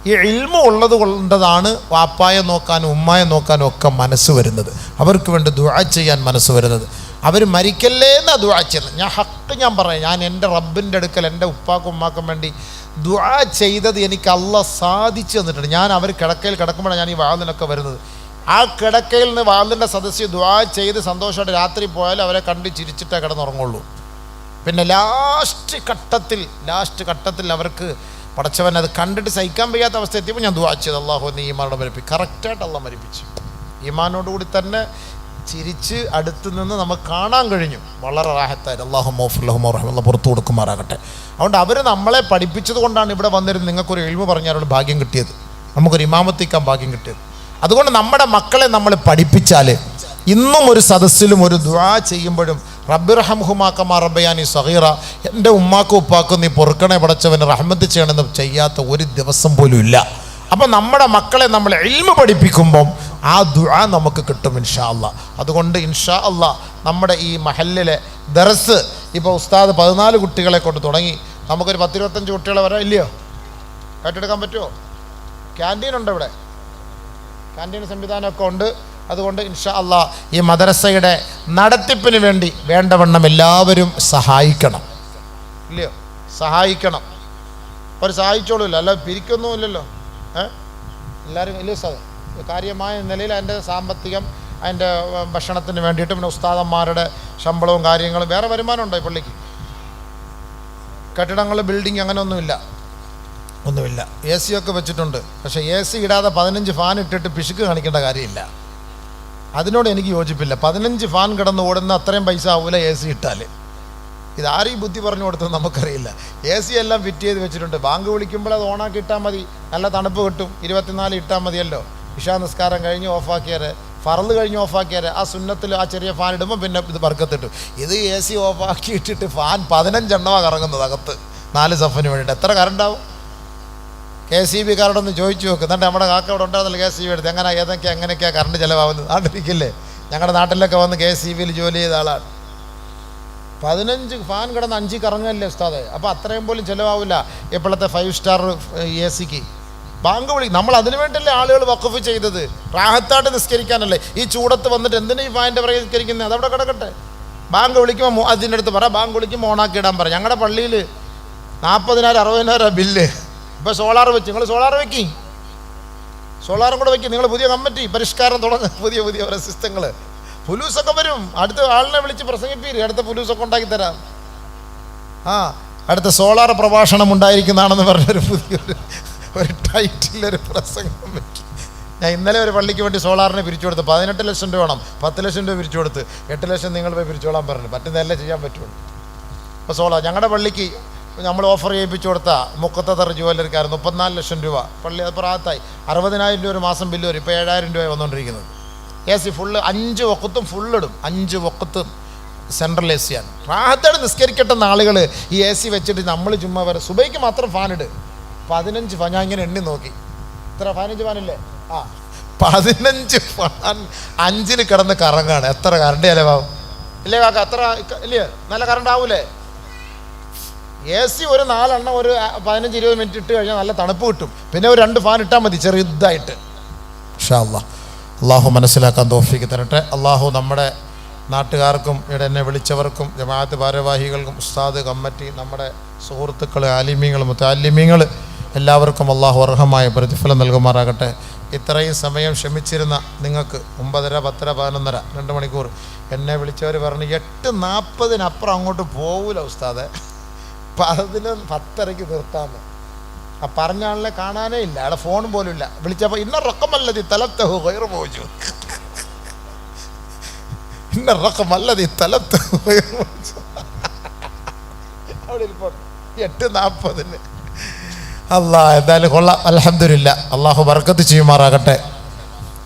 ഈ ഇൽമ ഉള്ളത് കൊണ്ടതാണ് വാപ്പായെ നോക്കാനും ഉമ്മായെ നോക്കാനും ഒക്കെ മനസ്സ് വരുന്നത്. അവർക്ക് വേണ്ടി ദുഴ ചെയ്യാൻ മനസ്സ് വരുന്നത്. അവർ മരിക്കല്ലേ എന്നാ ദുഴ ചെയ്യുന്നത്? ഞാൻ ഹക്ക് ഞാൻ പറയാം. ഞാൻ എന്റെ റബ്ബിന്റെ അടുക്കൽ എന്റെ ഉപ്പാക്കും ഉമ്മാക്കും വേണ്ടി ദുഴ ചെയ്തത് എനിക്ക് അല്ല സാധിച്ചു തന്നിട്ടുണ്ട്. ഞാൻ അവർ കിടക്കയിൽ കിടക്കുമ്പോഴാണ് ഞാൻ ഈ വാതിലൊക്കെ വരുന്നത്. ആ കിടക്കയിൽ നിന്ന് വാതിലിന്റെ സദസ്യ ദുഴ ചെയ്ത് സന്തോഷമായിട്ട് രാത്രി പോയാലും അവരെ കണ്ട് ചിരിച്ചിട്ടേ കിടന്നുറങ്ങുള്ളൂ. പിന്നെ ലാസ്റ്റ് ഘട്ടത്തിൽ ലാസ്റ്റ് ഘട്ടത്തിൽ അവർക്ക് പടച്ചവൻ അത് കണ്ടിട്ട് സഹിക്കാൻ വയ്യാത്ത അവസ്ഥ എത്തിയപ്പോൾ ഞാൻ ദുവാ അള്ളാഹു നീ ഈമാനോട് മരിപ്പി കറക്റ്റായിട്ട് അള്ളാഹ് മരിപ്പിച്ചു. ഈമാനോടുകൂടി തന്നെ ചിരിച്ച് അടുത്ത് നിന്ന് നമുക്ക് കാണാൻ കഴിഞ്ഞു. വളരെ റാഹത്തായി അള്ളാഹു മോഫുല്ലഹുമോ റഹ്മുള്ള പുറത്തു കൊടുക്കുമാറാകട്ടെ. അതുകൊണ്ട് അവർ നമ്മളെ പഠിപ്പിച്ചത് കൊണ്ടാണ് ഇവിടെ വന്നിരുന്ന് നിങ്ങൾക്കൊരു എഴുമ പറഞ്ഞാലുള്ള ഭാഗ്യം കിട്ടിയത്. നമുക്കൊരു ഇമാമത്തിക്കാൻ ഭാഗ്യം കിട്ടിയത്. അതുകൊണ്ട് നമ്മുടെ മക്കളെ നമ്മൾ പഠിപ്പിച്ചാൽ ഇന്നും ഒരു സദസ്സിലും ഒരു ദ്വാ ചെയ്യുമ്പോഴും റബ്ബിറഹംഹുമാക്കമാ റബ്ബയാനി സഹീറ എന്റെ ഉമ്മാക്കും ഉപ്പാക്കും നീ പൊറുക്കണേ പടച്ചവന് റഹ്മത്ത് ചെയ്യണമെന്ന് ചെയ്യാത്ത ഒരു ദിവസം പോലും ഇല്ല. അപ്പം നമ്മുടെ മക്കളെ നമ്മൾ എൽമ പഠിപ്പിക്കുമ്പം ആ ദുആ നമുക്ക് കിട്ടും ഇൻഷാ അല്ല അതുകൊണ്ട് ഇൻഷാ അല്ല നമ്മുടെ ഈ മഹല്ലിലെ ദറസ് ഇപ്പോൾ ഉസ്താദ് പതിനാല് കുട്ടികളെ കൊണ്ട് തുടങ്ങി. നമുക്കൊരു പത്തിരുപത്തഞ്ച് കുട്ടികളെ വരാം ഇല്ലയോ? കേട്ടെടുക്കാൻ പറ്റുമോ? ക്യാന്റീൻ ഉണ്ട് ഇവിടെ. ക്യാന്റീൻ സംവിധാനമൊക്കെ ഉണ്ട്. അതുകൊണ്ട് ഇൻഷാ അള്ളാ ഈ മദ്രസയുടെ നടത്തിപ്പിന് വേണ്ടി വേണ്ടവണ്ണം എല്ലാവരും സഹായിക്കണം. ഇല്ലയോ? സഹായിക്കണം. അവർ സഹായിച്ചോളൂല്ലോ. അല്ല പിരിക്കൊന്നുമില്ലല്ലോ ഏഹ് എല്ലാവരും ഇല്ല സാർ കാര്യമായ നിലയിൽ അതിന്റെ സാമ്പത്തികം അതിന്റെ ഭക്ഷണത്തിന് വേണ്ടിയിട്ട് പിന്നെ ഉസ്താദന്മാരുടെ ശമ്പളവും കാര്യങ്ങളും വേറെ വരുമാനമുണ്ടോ ഈ പള്ളിക്ക്? കെട്ടിടങ്ങൾ ബിൽഡിംഗ് അങ്ങനെ ഒന്നുമില്ല. ഒന്നുമില്ല എ സി ഒക്കെ വെച്ചിട്ടുണ്ട്. പക്ഷേ എ സി ഇടാതെ പതിനഞ്ച് ഫാൻ ഇട്ടിട്ട് പിശുക്ക് കാണിക്കേണ്ട കാര്യമില്ല. അതിനോട് എനിക്ക് യോജിപ്പില്ല. പതിനഞ്ച് ഫാൻ കിടന്ന് ഓടുന്ന അത്രയും പൈസ ആവൂല എ സി ഇട്ടാൽ ഇതാരും ഈ ബുദ്ധി പറഞ്ഞു കൊടുത്തത് നമുക്കറിയില്ല. എ സി എല്ലാം ഫിറ്റ് ചെയ്ത് വെച്ചിട്ടുണ്ട്. ബാങ്ക് വിളിക്കുമ്പോൾ അത് ഓണാക്കി ഇട്ടാൽ മതി. നല്ല തണുപ്പ് കിട്ടും. ഇരുപത്തിനാല് ഇട്ടാൽ മതിയല്ലോ. ഇഷാ നിസ്കാരം കഴിഞ്ഞ് ഓഫാക്കിയാൽ ഫറന്ന് കഴിഞ്ഞ് ഓഫാക്കിയാൽ ആ സുന്നത്തിൽ ആ ചെറിയ ഫാൻ ഇടുമ്പോൾ പിന്നെ ഇത് പറക്കത്തിട്ടു ഇത് എ സി ഓഫാക്കി ഇട്ടിട്ട് ഫാൻ പതിനഞ്ചെണ്ണമാണ് കറങ്ങുന്നത് അകത്ത്. നാല് സഫന് വേണ്ടിയിട്ട്. എത്ര കറണ്ടാവും കെ സി ബി കാരോടൊന്ന് ചോദിച്ചു നോക്ക്. എന്നിട്ട് നമ്മുടെ കാക്ക അവിടെ ഉണ്ടാകുന്നില്ല കെ സി ബി എടുത്ത് എങ്ങനെ ഏതൊക്കെ എങ്ങനെയൊക്കെയാണ് കറണ്ട് ചിലവാകുന്നത് നാട്ടിലിരിക്കില്ലേ ഞങ്ങളുടെ നാട്ടിലൊക്കെ വന്ന് കെ സി ബിയിൽ ജോലി ചെയ്ത ആളാണ്. പതിനഞ്ച് ഫാൻ കിടന്ന് അഞ്ച് കറങ്ങല്ലേ ഉസ്താദെ? അപ്പോൾ അത്രയും പോലും ചിലവാവില്ല ഇപ്പോഴത്തെ ഫൈവ് സ്റ്റാർ എ സിക്ക്. ബാങ്ക് വിളി നമ്മൾ അതിനു വേണ്ടിയല്ലേ ആളുകൾ വഖഫ് ചെയ്തത്. റാഹത്തായിട്ട് നിസ്കരിക്കാനല്ലേ. ഈ ചൂടത്ത് വന്നിട്ട് എന്തിനാ ഈ ഫാന്റെ പുറകെ നിസ്കരിക്കുന്നത്? അതവിടെ കിടക്കട്ടെ. ബാങ്ക് വിളിക്കുമ്പോൾ അതിന്റെ അടുത്ത് പറ ബാങ്ക് വിളിക്കുമ്പോൾ ഓണാക്കി ഇടാൻ പറ. ഞങ്ങളുടെ പള്ളിയിൽ നാൽപ്പതിനായിരം അറുപതിനായിരം ബില്ല്. ഇപ്പോൾ സോളാർ വെച്ച് നിങ്ങൾ സോളാർ വെക്കി. സോളാറും കൂടെ വെക്കി നിങ്ങൾ പുതിയ കമ്മിറ്റി പരിഷ്കാരം തുടങ്ങുക പുതിയ പുതിയ സിസ്റ്റങ്ങൾ പുലൂസൊക്കെ വരും. അടുത്ത ആളിനെ വിളിച്ച് പ്രസംഗിപ്പീര്. അടുത്ത പുലൂസൊക്കെ ഉണ്ടാക്കി തരാം. ആ അടുത്ത സോളാർ പ്രഭാഷണം ഉണ്ടായിരിക്കുന്നതാണെന്ന് പറഞ്ഞൊരു പുതിയൊരു ഒരു ടൈറ്റിലൊരു പ്രസംഗം വെക്കും. ഞാൻ ഇന്നലെ ഒരു പള്ളിക്ക് വേണ്ടി സോളാറിനെ പിരിച്ചു കൊടുത്ത്. പതിനെട്ട് ലക്ഷം രൂപ വേണം. പത്ത് ലക്ഷം രൂപ പിരിച്ചു കൊടുത്ത്. എട്ട് ലക്ഷം നിങ്ങൾ പോയി പിരിച്ചോളാൻ പറഞ്ഞു. പറ്റുന്നതല്ലേ ചെയ്യാൻ പറ്റുള്ളൂ. അപ്പോൾ സോളാർ ഞങ്ങളുടെ പള്ളിക്ക് നമ്മൾ ഓഫർ ചെയ്യിപ്പിച്ചു കൊടുത്ത മുക്കത്തത്തർ ജുവല്ലറിക്കാർ മുപ്പത്തിനാല് ലക്ഷം രൂപ. പള്ളി അത് പ്രാത്തായി അറുപതിനായിരം രൂപ ഒരു മാസം ബില്ല് വരും. ഇപ്പോൾ ഏഴായിരം രൂപ വന്നുകൊണ്ടിരിക്കുന്നത്. എ സി ഫുള്ള് അഞ്ച് വക്കത്തും ഫുള്ളിടും അഞ്ച് വക്കത്തും സെൻട്രൽ എ സിയാണ് റാഹത്തോടെ നിസ്കരിക്കട്ടുന്ന ആളുകൾ ഈ എ സി വെച്ചിട്ട് നമ്മൾ ചുമ്മാ വരെ സുബൈക്ക് മാത്രം ഫാനിട് പതിനഞ്ച് ഫാൻ ഞാൻ ഇങ്ങനെ എണ്ണി നോക്കി. ഇത്ര പതിനഞ്ച് ഫാനില്ലേ ആ. പതിനഞ്ച് ഫാൻ അഞ്ചിൽ കിടന്ന് കറങ്ങാണ്. എത്ര കറണ്ട് ചിലവാകും ഇല്ലേ കാക്ക എത്ര ഇല്ലേ? നല്ല കറണ്ട് ആവൂലേ? എ സി ഒരു നാലെണ്ണം ഒരു പതിനഞ്ച് ഇരുപത് മിനിറ്റ് ഇട്ട് കഴിഞ്ഞാൽ നല്ല തണുപ്പ് കിട്ടും. പിന്നെ ഒരു രണ്ട് ഫാൻ ഇട്ടാൽ മതി ചെറുതായിട്ട്. ഷാ അല്ലാ അള്ളാഹു മനസ്സിലാക്കാൻ തോഫിക്ക് തരട്ടെ. അള്ളാഹു നമ്മുടെ നാട്ടുകാർക്കും ഇവിടെ എന്നെ വിളിച്ചവർക്കും ജമാഅത്ത് ഭാരവാഹികൾക്കും ഉസ്താദ് കമ്മിറ്റി നമ്മുടെ സുഹൃത്തുക്കൾ ആലിമ്യങ്ങൾ മുത്താലിമ്യങ്ങൾ എല്ലാവർക്കും അള്ളാഹു അർഹമായ പ്രതിഫലം നൽകുമാറാകട്ടെ. ഇത്രയും സമയം ക്ഷമിച്ചിരുന്ന നിങ്ങൾക്ക് ഒമ്പതര പത്തര പതിനൊന്നര രണ്ട് മണിക്കൂർ. എന്നെ വിളിച്ചവർ പറഞ്ഞു എട്ട് നാൽപ്പതിനപ്പുറം അങ്ങോട്ട് പോകൂല ഉസ്താദെ. പതിന് പത്തരയ്ക്ക് നിർത്താമെന്ന് ആ പറഞ്ഞ ആളിനെ കാണാനേ ഇല്ല. അവിടെ ഫോൺ പോലും ഇല്ല. വിളിച്ചപ്പോൾ ഇന്ന റക്കമല്ലതി തലത്തഹു കയറ് പോയിച്ചു ഇന്ന റക്കമല്ലതി തലത്തഹു കയറ് പോയിച്ചു അവിടെ ഇരിപ്പുണ്ട്. എട്ട് നാൽപ്പതിന് അല്ല എന്തായാലും കൊള്ളാം. അലഹമില്ല അള്ളാഹു ബർക്കത്ത് ചെയ്യുമാറാകട്ടെ.